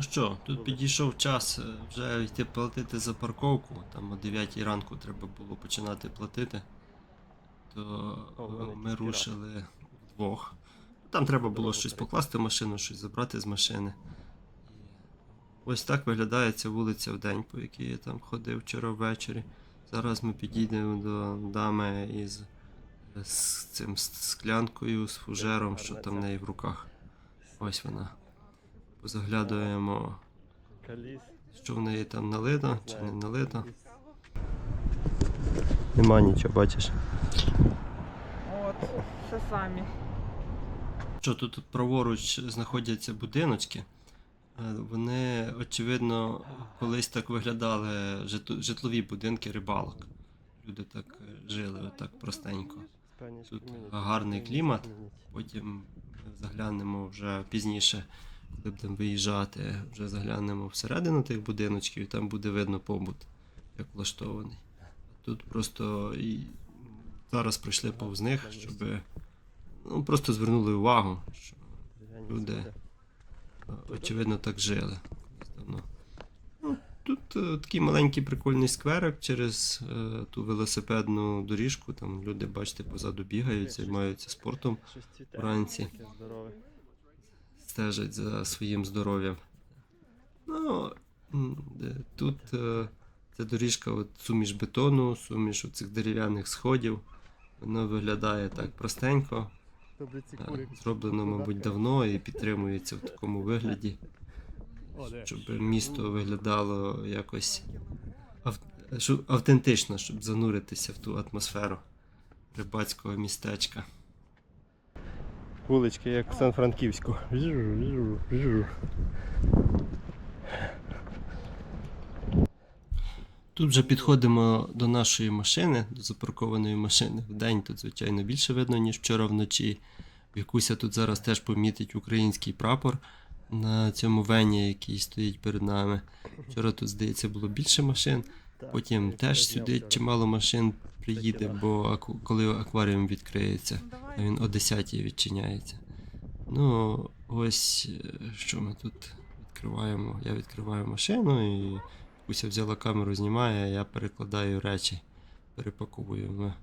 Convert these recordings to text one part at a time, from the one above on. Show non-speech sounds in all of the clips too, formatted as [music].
Ну що, тут підійшов час е, вже йти платити за парковку. Там о 9 ранку треба було починати платити. То О, е, ми рушили вдвох. Там треба було щось покласти в машину, щось забрати з машини. Ось так виглядає ця вулиця в день, по якій я там ходив вчора ввечері. Зараз ми підійдемо до дами із з цим з склянкою, з фужером, що там в неї в руках. Ось вона. Позаглядуємо, що в неї там налито чи не налито. Нема нічого, бачиш. От, все самі. Що тут праворуч знаходяться будиночки. Е, Вони, очевидно, колись так виглядали житлові будинки рибалок. Люди так е, жили, отак простенько. Тут гарний клімат. Потім заглянемо вже пізніше, коли будемо виїжджати, вже заглянемо всередину тих будиночків, і там буде видно побут, як влаштований. Тут просто і зараз пройшли повз них, щоб ну, просто звернули увагу, що люди, е, очевидно так жили давно. Ну, тут е, такий маленький прикольний скверик через е, ту велосипедну доріжку. Там люди, бачите, позаду бігають, займаються спортом вранці. Стежать за своїм здоров'ям. Ну, тут е, ця доріжка от суміш бетону, суміш оцих дерев'яних сходів. Воно виглядає так простенько. Зроблено, мабуть, давно і підтримується в такому вигляді, щоб місто виглядало якось автентично, щоб зануритися в ту атмосферу рибацького містечка. Вулички, як в Сан-Франківську. Тут вже підходимо до нашої машини, до запаркованої машини. Вдень тут, звичайно, більше видно, ніж вчора вночі. Вікуся тут зараз теж помітить український прапор на цьому вені, який стоїть перед нами. Вчора тут, здається, було більше машин. Потім теж сюди чимало машин приїде, бо аку- коли акваріум відкриється, а він о 10 відчиняється. Ну, ось е, що ми тут відкриваємо. Я відкриваю машину і Куся взяла камеру, знімає, я перекладаю речі, перепаковую. Ми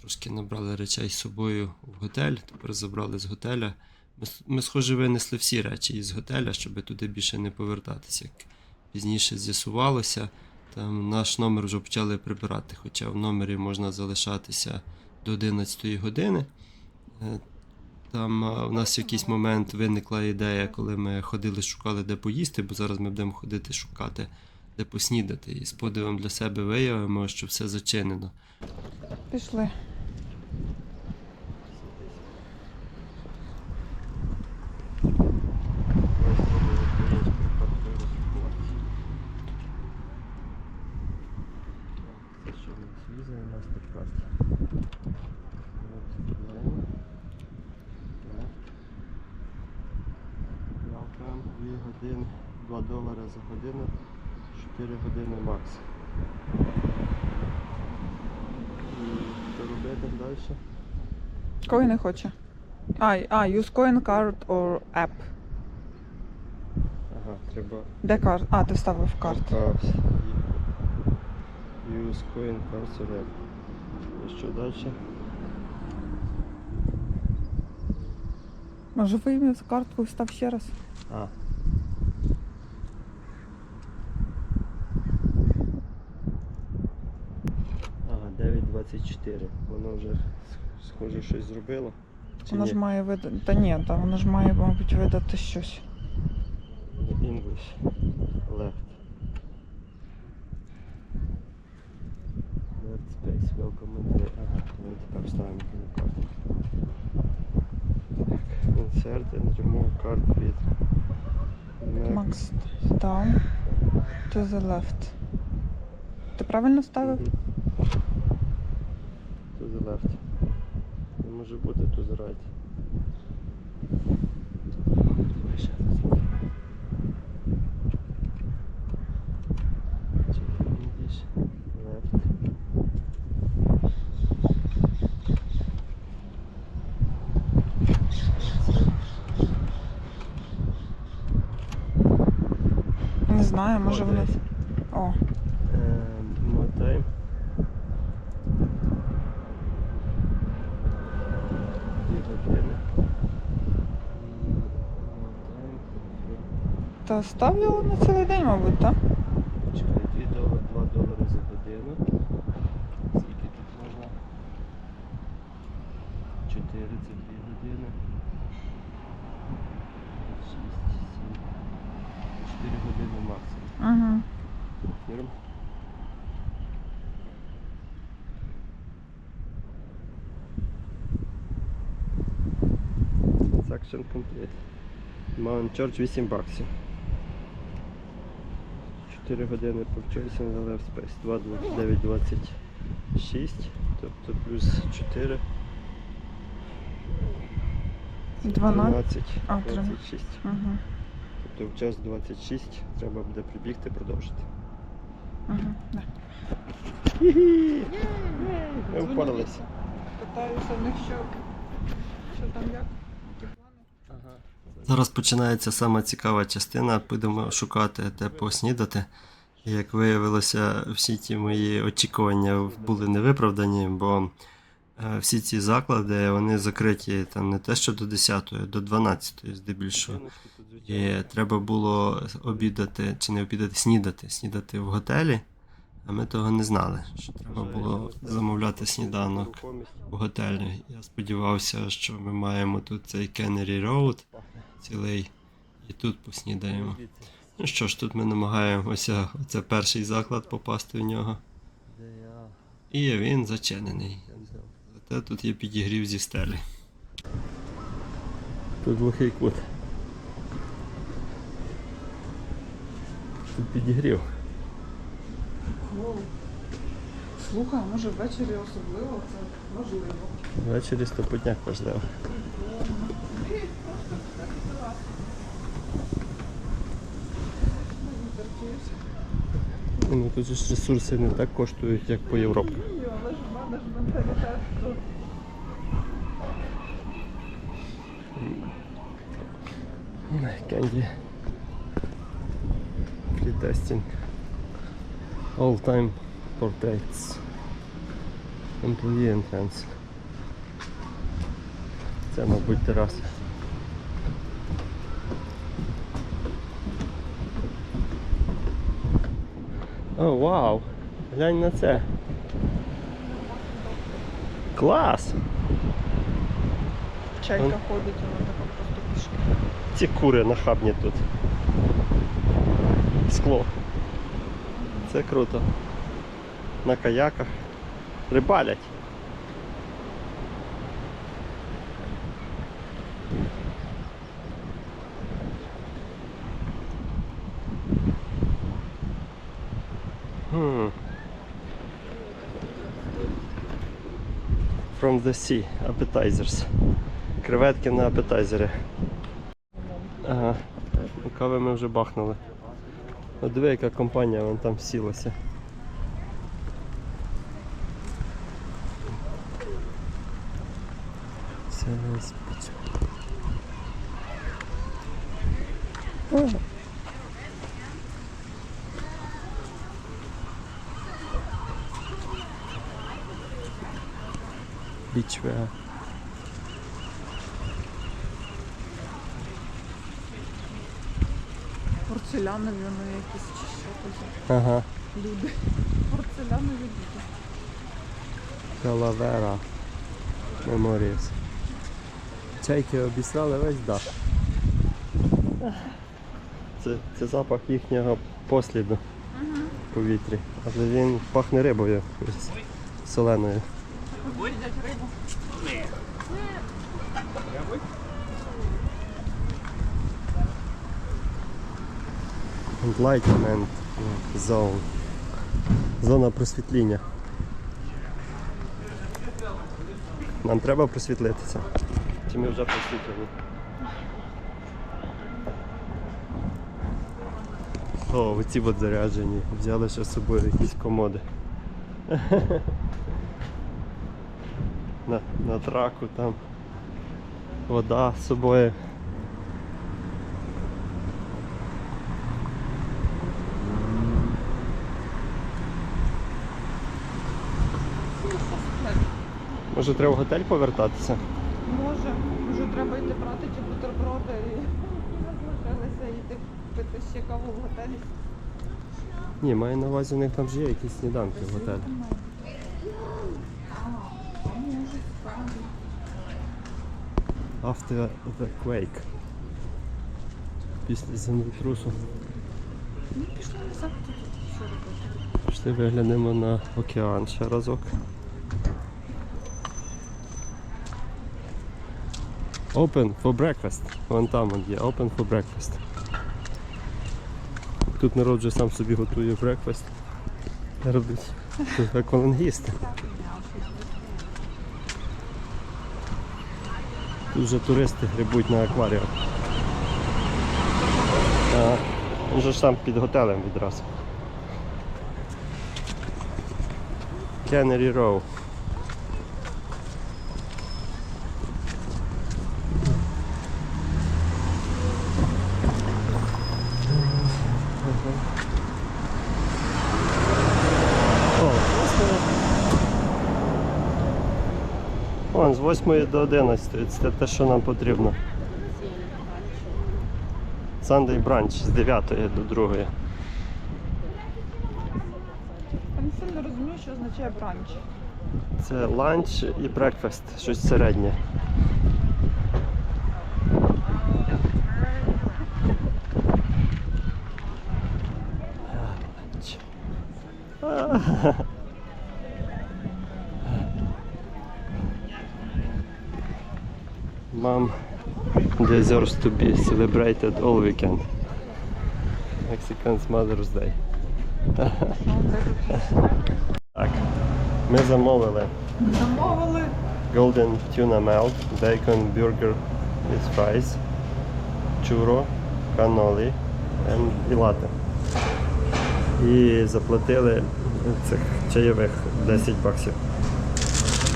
трошки набрали речей з собою в готель, тепер забрали з готеля. Ми, ми схоже, винесли всі речі із готеля, щоб туди більше не повертатися. Як пізніше з'ясувалося, там наш номер вже почали прибирати, хоча в номері можна залишатися до 11 години. Е, Там в нас в якийсь момент виникла ідея, коли ми ходили, шукали де поїсти, бо зараз ми будемо ходити шукати, де поснідати. І з подивом для себе виявимо, що все зачинено. Пішли. Це що в нас віза і MasterCard. Welcome. 2 години, 2 за годину, 4 години макс. Робити далі? Кої не хоче. А, а, use coin card or app. Ага, треба Де карт? А, ти вставив карту. Cards. Use coin cards or app. І що далі? Може вийми картку і встав ще раз? А. Ага, 9.24. Воно вже схоже щось зробило. Чи Воно ні? ж має видати. Та ні, та воно ж має, мабуть, видати щось. English. Left. Left space. Welcome in the... Ага, ми тепер ставимо на карту. Так, insert and remove card with. Макс, down to the left. Ти правильно вставив? The left. Не може бути English, left. Не знаю, може О, воно. О, Ем, Мотаємо. Дві години. М, мотаємо. Та став на цілий день, мабуть, так? Чекай, 2 долари, 2 долари за годину. Скільки тут можна? 4 це 2 години. 6, 7. 4 години максимум. Угу. Норм. Section complete. Mount Church 8 баксів. 4 години повчився на Left Space. 2, 9, 26. Тобто плюс 4. 12. 13, А, 13. 26. Угу. Тобто в час 26 треба буде прибігти продовжити. Угу. Да. Ми впоралися. Питаюся в них, що, що там як. Зараз починається сама цікава частина. Будемо шукати, де поснідати. І як виявилося, всі ті мої очікування були невиправдані, бо е, всі ці заклади вони закриті там не те, що до 10, а до 12 здебільшого. І треба було обідати чи не обідати, снідати. Снідати в готелі, а ми того не знали. Що треба було замовляти сніданок в готелі. Я сподівався, що ми маємо тут цей Кеннері Роуд цілий, і тут поснідаємо. Ну що ж, тут ми намагаємося, оце перший заклад попасти в нього. І він зачинений. Зате тут є підігрів зі стелі. Тут глухий кут. Тут підігрів. Слухай, а може ввечері особливо, це можливо. Ввечері стопотняк важливо. Ну тут ж ресурси не так коштують, як по Європі. Але ж мене ж менталітет. що Candy. Pre-testing. All time portraits. Employee entrance. Це, мабуть, тераса. О, вау! Глянь на це. Клас! Чайка Он- ходить, вона така просто пішки. Ці кури нахабні тут. Скло. Це круто. На каяках. Рибалять. From the sea. Appetizers. Креветки на апетайзери. Ага. Кави ми вже бахнули. От диви, яка компанія вон там сілася. Це весь піч. Бічвеа. Порцелянові воно якісь чи що таке. Ага. Люди. Порцелянові люди. Калавера Меморіс. Чайки обісрали весь дах. Це, це запах їхнього посліду в повітрі. Але він пахне рибою соленою. Їдять рибу. Enlightenment Zone. Зона просвітління. Нам треба просвітлитися. Чи ми вже просвітлені? О, оці от заряджені. Взяли ще з собою якісь комоди. [laughs] на, на траку там. Вода з собою. Може треба в готель повертатися? Може, вже треба йти брати ті бутерброди і залишилися йти пити ще каву в готелі. Ні, маю на увазі, у них там ж є якісь сніданки в готелі. After the quake. Після землетрусу. Ну, пішли назад що робити. Пішли виглянемо на океан ще разок. Open for breakfast. Вон там от є. Open for breakfast. Тут народ вже сам собі готує брекфаст. Робить Тут аквалангісти. Тут вже туристи грибуть на акваріумах. Ага. Він же ж сам під готелем відразу. Cannery Row. О, Вон, з 8 до 11, це те, що нам потрібно. Sunday brunch з 9 до 2. Я не сильно розумію, що означає бранч. Це ланч і брекфест, щось середнє. Mom deserves to be celebrated all weekend. Mexican's Mother's Day. Так, ми замовили Замовили Golden tuna melt, bacon burger with fries, churro, cannoli and і latte. І заплатили цих чайових 10 баксів.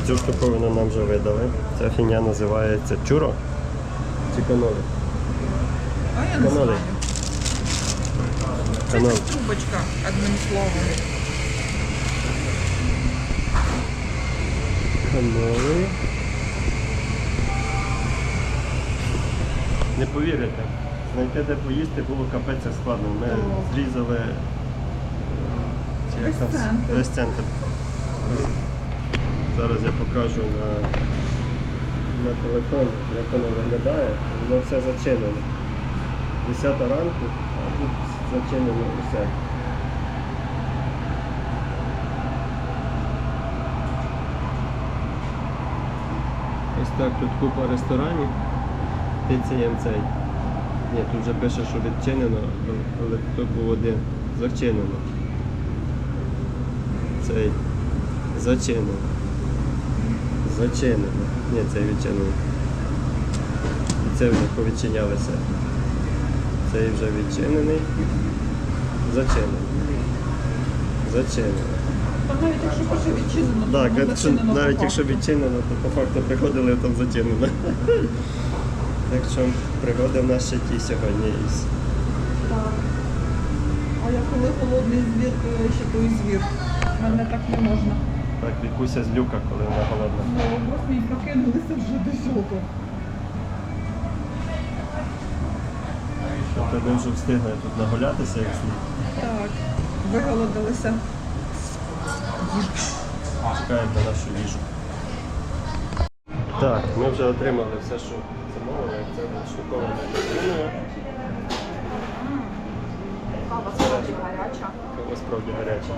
Цю штуковину нам вже видали. Ця фіня називається чуро чи канолі. А я не Каноли. знаю. Це Канол. трубочка, одним словом. Каноли. Не повірите, знайти де поїсти було капець як складно. Ми зрізали е, чи як там, весь центр. Зараз я покажу на, на телефон, як воно виглядає. Воно все зачинено. 10 ранку, а тут зачинено усе. Ось так тут купа ресторанів. ТЦМ цей. Ні, тут вже пише, що відчинено, але тут був один. Зачинено. Цей. Зачинено. Зачинено. Ні, цей відчинено. І це вже повідчинялися. Цей вже відчинений. Зачинено. Зачинено. Навіть якщо пише відчинено, то Так, якщо, зачинено по навіть якщо відчинено, то по факту приходили там зачинено. [laughs] Так що пригоди в нас ще ті сьогодні із. Так. А я коли голодний звір, то я ще той звір. Мене так не можна. Так, Вікуся з люка, коли вона голодна. Ну, ось мій прокинулися вже до сьогодні. Тобто ми вже встигли тут нагулятися, як слід. Так, виголодилися. Чекаємо на нашу їжу. Так, ми вже отримали все, що замовили. Це частиною. Кава справді гаряча. Кава справді гаряча.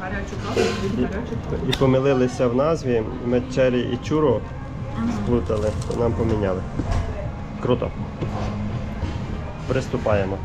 Гарячу каву, І, помилилися в назві. Ми чері і чуро сплутали, нам поміняли. Круто. Приступаємо.